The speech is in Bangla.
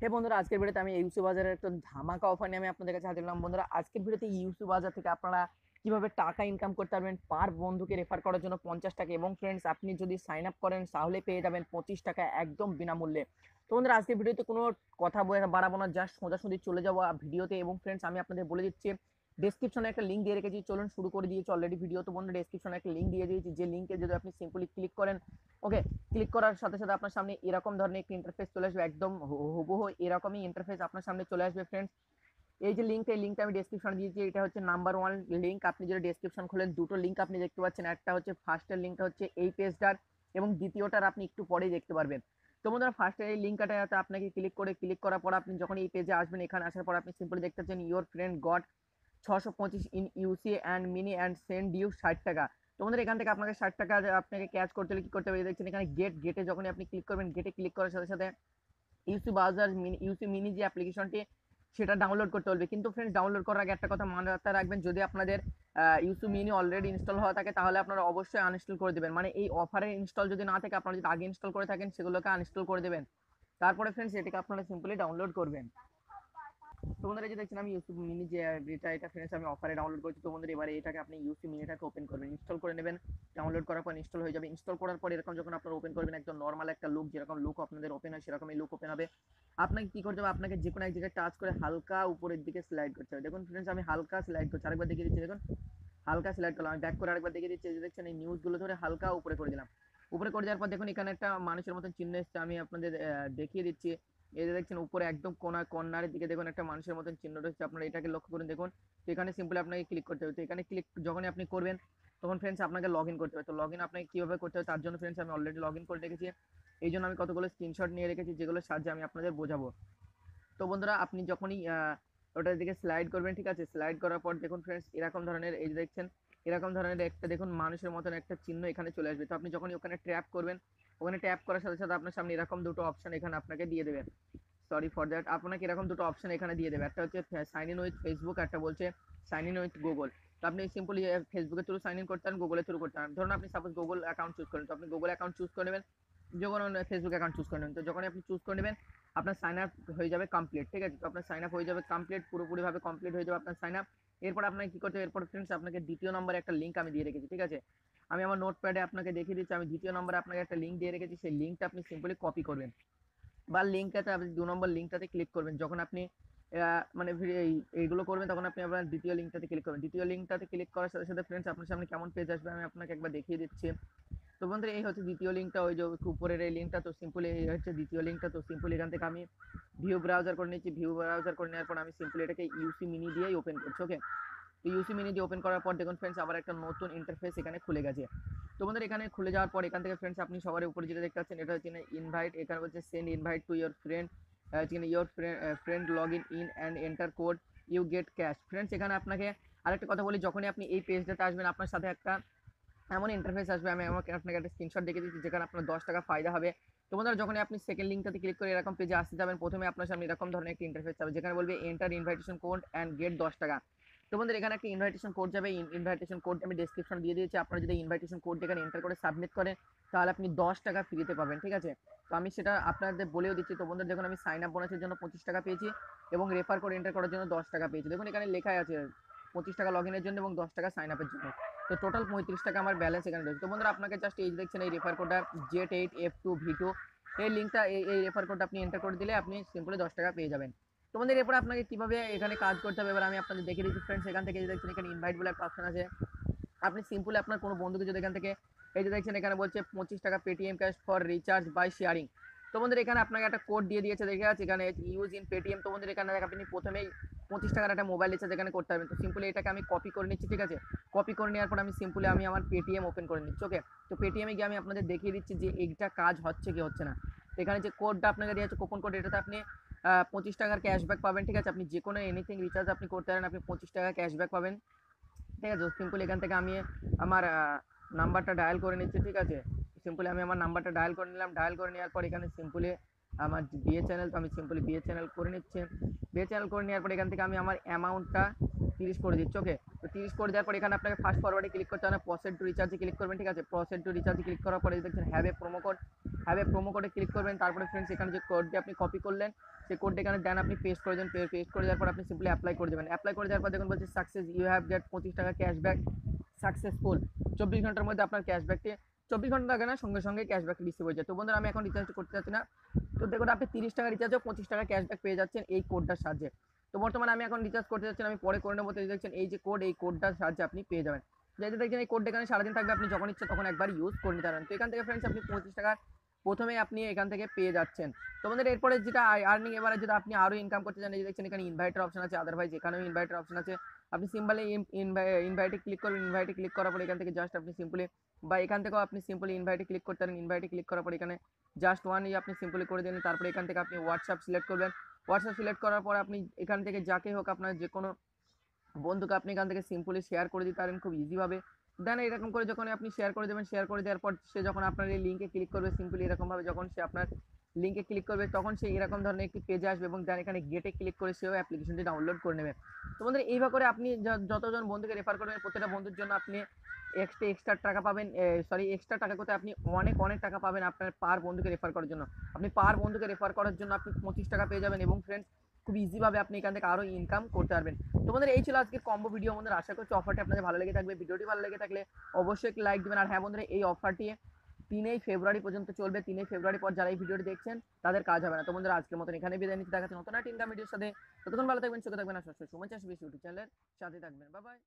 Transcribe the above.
হে বন্ধুরা, আজকের ভিডিওতে আমি ইউসি বাজারের একটা ধামাকা অফার নিয়ে আমি আপনাদের কাছে হাজির হলাম। বন্ধুরা, আজকের ভিডিওতে ইউসি বাজার থেকে আপনারা কীভাবে টাকা ইনকাম করতে পারবেন পার বন্ধুকে রেফার করার জন্য পঞ্চাশ টাকা এবং ফ্রেন্ডস আপনি যদি সাইন আপ করেন তাহলে পেয়ে যাবেন পঁচিশ টাকা একদম বিনামূল্যে। তো বন্ধুরা, আজকের ভিডিওতে কোনো কথা বলে বাড়াবো না জাস্ট সোজাসুজি চলে যাব ভিডিওতে এবং ফ্রেন্ডস আমি আপনাদের বলে দিচ্ছি ডেসক্রিপশনে একটা লিঙ্ক দিয়ে রেখেছি, চলুন শুরু করে দিয়েছি অলরেডি ভিডিও তো বন্ধু ডেসক্রিপশনে একটা লিঙ্ক দিয়ে দিয়েছি, যে লিঙ্কে যদি আপনি সিম্পলি ক্লিক করেন ওকে ক্লিক করার সাথে সাথে আপনার সামনে এরকম ধরনের একটি ইন্টারফেস চলে আসবে, একদম হুবহু এরকমই ইন্টারফেস আপনার সামনে চলে আসবে ফ্রেন্ডস এই যে লিঙ্কটা এই লিঙ্কটা আমি ডেসক্রিপশনে দিয়েছি, এটা হচ্ছে নাম্বার ওয়ান লিঙ্ক আপনি যদি ডেসক্রিপশন খোলেন দুটো লিঙ্ক আপনি দেখতে পাচ্ছেন, একটা হচ্ছে ফার্স্টের লিঙ্কটা হচ্ছে এই পেজটার এবং দ্বিতীয়টার আপনি একটু পরেই দেখতে পারবেন। তো বন্ধুরা ফার্স্টের এই লিঙ্কটাতে আপনাকে ক্লিক করে ক্লিক করার পর আপনি যখন এই পেজে আসবেন, এখানে আসার পর আপনি সিম্পলি দেখতে পাচ্ছেন ইওর ফ্রেন্ড গড ছশো পঁচিশ in UC and mini and send you ষাট টাকা। তোমাদের এখান থেকে আপনাকে ষাট টাকা আপনাকে ক্যাচ করতে হলে কি করতে হবে? দেখছেন এখানে গেট গেটে যখনই আপনি ক্লিক করবেন গেটে ক্লিক করার সাথে সাথে ইউসি বাজার মিনি ইউসি মিনি যে অ্যাপ্লিকেশনটি সেটা ডাউনলোড করতে হবে কিন্তু ফ্রেন্ডস ডাউনলোড করার আগে একটা কথা মাথায় রাখবেন, যদি আপনাদের ইউসি মিনি অলরেডি ইনস্টল হওয়া থাকে, তাহলে আপনারা অবশ্যই আনইনস্টল করে দেবেন। মানে এই অফারের ইনস্টল যদি না থাকে, আপনারা যদি আগে ইনস্টল করে থাকেন, সেগুলোকে আনইনস্টল করে দেবেন। তারপরে ফ্রেন্ডস এটাকে আপনারা সিম্পলি ডাউনলোড করবেন। তো বন্ধুরা যে দেখছেন, আমি ইউসি মিনি যে এটা এটা ফ্রেন্ডস, আমি অফারে ডাউনলোড করেছি। তো বন্ধুরা, এবারে এটাকে আপনি ইউসি মিনিটাকে ওপেন করবেন ইনস্টল করে নেবেন। ডাউনলোড করার পর ইনস্টল হয়ে যাবে। ইনস্টল করার পর এরকম যখন আপনারা ওপেন করবেন, একদম নর্মাল একটা লুক যেরকম লুক আপনাদের ওপেন হয়, সেরকমই লুক ওপেন হবে। আপনাকে কি করতে হবে? আপনাকে যে কোনো এক জায়গায় টাচ করে হালকা উপরের দিকে স্লাইড করতে হবে। দেখুন ফ্রেন্ডস আমি হালকা স্লাইড করছি। আরেকবার দেখিয়ে দিচ্ছি, দেখুন। হালকা সিলেক্ট করলাম। আমি ব্যাক করে আরেকবার দেখিয়ে দিচ্ছি। যে দেখছেন, এই নিউজগুলো ধরে হালকা উপরে করে দিলাম। উপরে করে দেওয়ার পর দেখুন, এখানে একটা মানুষের মতন চিহ্ন এসছে। আমি আপনাদের দেখিয়ে দিচ্ছি। এই যে দেখছেন, উপরে একদম কোনা, কর্নারের দিকে দেখুন একটা মানুষের মতন চিহ্ন রয়েছে। আপনারা এটাকে লক্ষ্য করুন দেখুন। তো এখানে সিম্পলি আপনাকে ক্লিক করতে হবে। তো এখানে ক্লিক যখনই আপনি করবেন, তখন ফ্রেন্ডস আপনাকে লগ করতে হবে। তো লগ আপনাকে কীভাবে করতে হবে, তার জন্য ফ্রেন্ডস আমি অলরেডি লগ করে রেখেছি। এই জন্য আমি কতগুলো স্ক্রিনশট নিয়ে রেখেছি যেগুলো সাহায্যে আমি আপনাদের বোঝাবো। তো বন্ধুরা, আপনি যখনই ওটার দিকে স্লাইড করবেন, ঠিক আছে? স্লাইড করার পর দেখুন ফ্রেন্ডস এরকম ধরনের, এই দেখছেন, এরকম ধরনের একটা দেখুন মানুষের মতন একটা চিহ্ন এখানে চলে আসবে। তো আপনি যখনই ওখানে ট্র্যাপ করবেন ওখানে ট্যাপ করার সাথে সাথে আপনার সামনে এরকম দুটো অপশন এখানে আপনাকে দিয়ে দেবে। সরি ফর দ্যাট আপনাকে এরকম দুটো অপশন এখানে দিয়ে দেবে। একটা হচ্ছে সাইন ইন উইথ ফেসবুক একটা বলছে সাইন ইন উইথ গুগল তো আপনি সিম্পলি ফেসবুকের থ্রু সাইন ইন করতে পারেন গুগলের থ্রু করতে পারেন ধরুন আপনি সাপোজ গুগল অ্যাকাউন্ট চুজ করেন, তো আপনি গুগল অ্যাকাউন্ট চুজ করে নেবেন যখন ফেসবুক অ্যাকাউন্ট চুজ করে নেবেন। তো যখন আপনি চুজ করে নেবেন, আপনার সাইন আপ হয়ে যাবে কমপ্লিট ঠিক আছে? তো আপনার সাইন আপ হয়ে যাবে কমপ্লিট পুরোপুরিভাবে কমপ্লিট হয়ে যাবে আপনার সাইন আপ এরপর আপনাকে কি করতে হবে? এরপর ফ্রেন্ডস আপনাকে দ্বিতীয় নম্বরে একটা লিঙ্ক আমি দিয়ে রেখেছি, ঠিক আছে? আমি আমার নোটপ্যাডে আপনাকে দেখিয়ে দিচ্ছি, আমি দ্বিতীয় নম্বরে আপনাকে একটা লিঙ্ক দিয়ে রেখেছি, সেই লিঙ্কটা আপনি সিম্পলি কপি করবেন। বা লিঙ্কটাতে আপনি দু নম্বর লিঙ্কটাতে ক্লিক করবেন, যখন আপনি মানে এই- এইগুলো করবেন, তখন আপনি আপনার দ্বিতীয় লিঙ্কটাতে ক্লিক করবেন। দ্বিতীয় লিঙ্কটাতে ক্লিক করার সাথে সাথে ফ্রেন্ডস আপনার সামনে কেমন পেজ আসবে আমি আপনাকে একবার দেখিয়ে দিচ্ছি। তো বন্ধুরা, এই হচ্ছে দ্বিতীয় লিঙ্কটা ওই যে উপরের এই লিঙ্কটা তো সিম্পলি এই হচ্ছে দ্বিতীয় লিঙ্কটা তো সিম্পলি এখান থেকে আমি ভিউ ব্রাউজার করে নিচ্ছি। ভিউ ব্রাউজার করে নেওয়ার পর আমি সিম্পলি এটাকে ইউসি মিনি দিয়েই ওপেন করছি ওকে তো ইউসি মিনি ওপেন করার পর দেখুন ফ্রেন্ডস আবার একটা নতুন ইন্টারফেস এখানে খুলে গেছে। তো বন্ধুরা এখানে খুলে যাওয়ার পর এখান থেকে ফ্রেন্ডস আপনি সবার উপরে যেটা দেখতে পাচ্ছেন, এটা হচ্ছে ইনভাইট এখানে বলছে send invite to your friend your friend log in in and enter code you get cash friends এখানে আপনাকে আরেকটা কথা বলি, যখনই আপনি এই পেজটাতে আসবেন, আপনার সাথে একটা এমন ইন্টারফেস আসবে, আমি আমাকে আপনাকে একটা স্ক্রিনশট দেখে দিচ্ছি, যেখানে আপনার দশ টাকা ফায়দা হবে। তো বন্ধুরা যখনই আপনি সেকেন্ড লিঙ্কটাতে ক্লিক করে এরকম পেজে আসতে যাবেন, প্রথমে আপনার সামনে এরকম ধরনের একটা ইন্টারফেস যাবে যেখানে বলবে enter invitation code and get দশ টাকা। তো বন্ধুরা এখানে একটা ইনভাইটেশন কোড যাবে ইনভাইটেশন কোড আমি ডেসক্রিপশন দিয়ে দিয়েছি। আপনারা যদি ইনভাইটেশন কোড এখানে এন্টার করে সাবমিট করেন, তাহলে আপনি দশ টাকা ফ্রিতে পাবেন, ঠিক আছে? তো আমি সেটা আপনাদের বলেও দিচ্ছি তো দেখুন আমি সাইন আপ বোনাসের জন্য পঁচিশ টাকা পেয়েছি এবং রেফার করে এন্টার করার জন্য দশ টাকা পেয়েছি। দেখুন এখানে লেখা আছে, পঁচিশ টাকা লগ জন্য এবং দশ টাকা সাইন আপের জন্য। তো টোটাল পঁয়ত্রিশ টাকা আমার ব্যালেন্স এখানে রয়েছে। তো বন্ধুরা, আপনাকে জাস্ট এই দেখছেন, এই রেফার কোডটা Z eight F two V two এই লিঙ্কটা এই রেফার কোডটা আপনি এন্টার করে দিলে আপনি সিম্পলি দশ টাকা পেয়ে যাবেন। তোমাদের এরপর আপনাকে কীভাবে এখানে কাজ করতে হবে? এবার আমি আপনাদের দেখে দিচ্ছি। ফ্রেন্ডস এখান থেকে যে দেখছেন এখানে ইনভাইট বলে একটা অপশন আছে। আপনি সিম্পলি আপনার কোনো বন্ধুকে যদি এখান থেকে, এই যে দেখছেন এখানে বলছে পঁচিশ টাকা Paytm cash for recharge by sharing তোমাদের এখানে আপনাকে একটা কোড দিয়ে দিয়েছে, দেখে আছে এখানে ইউজ ইন পেটিএম তোমাদের এখানে দেখ, আপনি প্রথমেই পঁচিশ টাকার একটা মোবাইল রিচার্জ এখানে করতে পারবেন তো সিম্পলি এটাকে আমি কপি করে নিচ্ছি, ঠিক আছে? কপি করে নেওয়ার পর আমি সিম্পলি আমি আমার পেটিএম ওপেন করে নিচ্ছি ওকে তো পেটিএমে গিয়ে আমি আপনাদের দেখিয়ে দিচ্ছি যে এইটা কাজ হচ্ছে কি হচ্ছে না। এখানে যে কোডটা আপনাকে দেওয়া আছে কোপন কোড এটাতে আপনি পঁচিশ টাকার ক্যাশব্যাক পাবেন, ঠিক আছে? আপনি যে কোনো এনিথিং রিচার্জ আপনি করতে পারেন, আপনি পঁচিশ টাকা ক্যাশব্যাক পাবেন। ঠিক আছে? সিম্পলি এখান থেকে আমি আমার নাম্বারটা ডায়াল করে নিচ্ছি, ঠিক আছে? সিম্পলি আমি আমার নাম্বারটা ডায়াল করে নিলাম। ডায়াল করে নেওয়ার পর এখানে সিম্পলি আমার বিয়ে চ্যানেল তো আমি সিম্পলি বিয়ে চ্যানেল করে নিচ্ছি। বিয়ে চ্যানেল করে নেওয়ার পর এখান থেকে আমি আমার অ্যামাউন্টটা তিরিশ করে দিচ্ছি ওকে তো তিরিশ করে দেওয়ার পর এখানে আপনাকে ফার্স্ট ফরওয়ার্ডে ক্লিক করতে হবে প্রসেড টু রিচার্জে ক্লিক করবেন, ঠিক আছে? প্রসেড টু রিচার্জে ক্লিক করার পরে দেখছেন have a promo code have promo কোডে ক্লিক করবেন, তারপরে ফ্রেন্ডস এখানে যে কোডটি আপনি কপি করলেন সেই কোডটা এখানে দেন আপনি পেস্ট করে দেন পেস্ট করে দেওয়ার পর আপনি সিম্পলি অ্যাপ্লাই করে দেবেন। অ্যাপ্লাই করে দেওয়ার পর দেখুন বলছে সাকসেস ইউ হ্যাভ গেট পঁচিশ টাকা ক্যাশব্যাক সাকসেসফুল চব্বিশ ঘণ্টার মধ্যে আপনার ক্যাশব্যাকটি চব্বিশ ঘণ্টা লাগে না, সঙ্গে সঙ্গে ক্যাশব্যাক রিসিভ হয়ে যায়। তো বন্ধুরা, আমি এখন রিচার্জ করতে চাচ্ছি না। তো দেখুন, আপনি তিরিশ টাকা রিচার্জও পঁচিশ টাকা ক্যাশব্যাক পেয়ে যাচ্ছেন এই কোডটার সাহায্যে। তো বর্তমানে আমি এখন রিচার্জ করতে যাচ্ছি আমি পরে করে নেব। তো দেখছেন, এই যে কোড এই কোডটার সাহায্যে আপনি পেয়ে যাবেন। যেহেতু দেখছেন, এই কোডটা এখানে সারাদিন থাকবে, আপনি যখন ইচ্ছে তখন একবার ইউজ করে নিতে পারেন। তো এখান থেকে ফ্রেন্ডস আপনি পঁচিশ টাকার প্রথমে আপনি এখান থেকে পেয়ে যাচ্ছেন। তো আমাদের এরপরে যেটা আর্নিং এবারে যেটা আপনি আরও ইনকাম করতে চান, এই দেখছেন এখানে ইনভাইটার অপশন আছে আদারওয়াইজ এখানেও ইনভাইটার অপশন আছে। আপনি সিম্পলি ইনভাইটে ক্লিক করবেন ইনভাইটে ক্লিক করার পর এখান থেকে জাস্ট আপনি সিম্পলি বা এখান থেকেও আপনি সিম্পলি ইনভাইটে ক্লিক করতে পারেন ইনভাইটে ক্লিক করার পর এখানে জাস্ট ওয়ান আপনি সিম্পলি করে দিলেন, তারপরে এখান থেকে আপনি হোয়াটসঅ্যাপ সিলেক্ট করবেন। হোয়াটসঅ্যাপ সিলেক্ট করার পর আপনি এখান থেকে যাকে হোক আপনার যে কোনো বন্ধুকে আপনি এখান থেকে সিম্পলি শেয়ার করে দিতে পারেন খুব ইজিভাবে দেন এরকম করে যখন আপনি শেয়ার করে দেবেন শেয়ার করে দেওয়ার পর সে যখন আপনার এই লিঙ্কে ক্লিক করবে সিম্পলি এরকমভাবে যখন সে আপনার লিঙ্কে ক্লিক করবে, তখন সে এরকম ধরনের একটি পেজে আসবে এবং দেন এখানে গেটে ক্লিক করে সেও অ্যাপ্লিকেশনটি ডাউনলোড করে নেবে। তো বন্ধুরা এইভাবে করে আপনি যতজন বন্ধুকে রেফার করবেন, প্রত্যেকটা বন্ধুর জন্য আপনি এক্সট্রা এক্সট্রা টাকা পাবেন সরি এক্সট্রা টাকা করতে আপনি অনেক অনেক টাকা পাবেন আপনার পার বন্ধুকে রেফার করার জন্য। আপনি পার বন্ধুকে রেফার করার জন্য আপনি পঁচিশ টাকা পেয়ে যাবেন এবং ফ্রেন্ডস খুব ইজিভাবে আপনি এখান থেকে আরও ইনকাম করতে পারবেন। তোমাদের এই ছিল আজকের কম্বো ভিডিও বন্ধুরা, আশা করছি অফারটি আপনাদের ভালো লেগে থাকবে। ভিডিওটি ভালো লেগে থাকলে অবশ্যই লাইক দেবেন। আর হ্যাঁ বন্ধুরা, এই অফারটি তিনই ফেব্রুয়ারি পর্যন্ত চলবে। তিনই ফেব্রুয়ারি পর যারা এই ভিডিওটি দেখছেন, তাদের কাজ হবে না। তো বন্ধুরা, আজকের মতন এখানে বিদায় নিতে দেখাচ্ছি নতুন একটা ইনকাম ভিডিওর সাথে। ততক্ষণ ভালো থাকবেন সুখে থাকবেন, আর সবসময় সময় চাষ বেশি ইউটিউব চ্যানেলের সাথে থাকবেন। Bye bye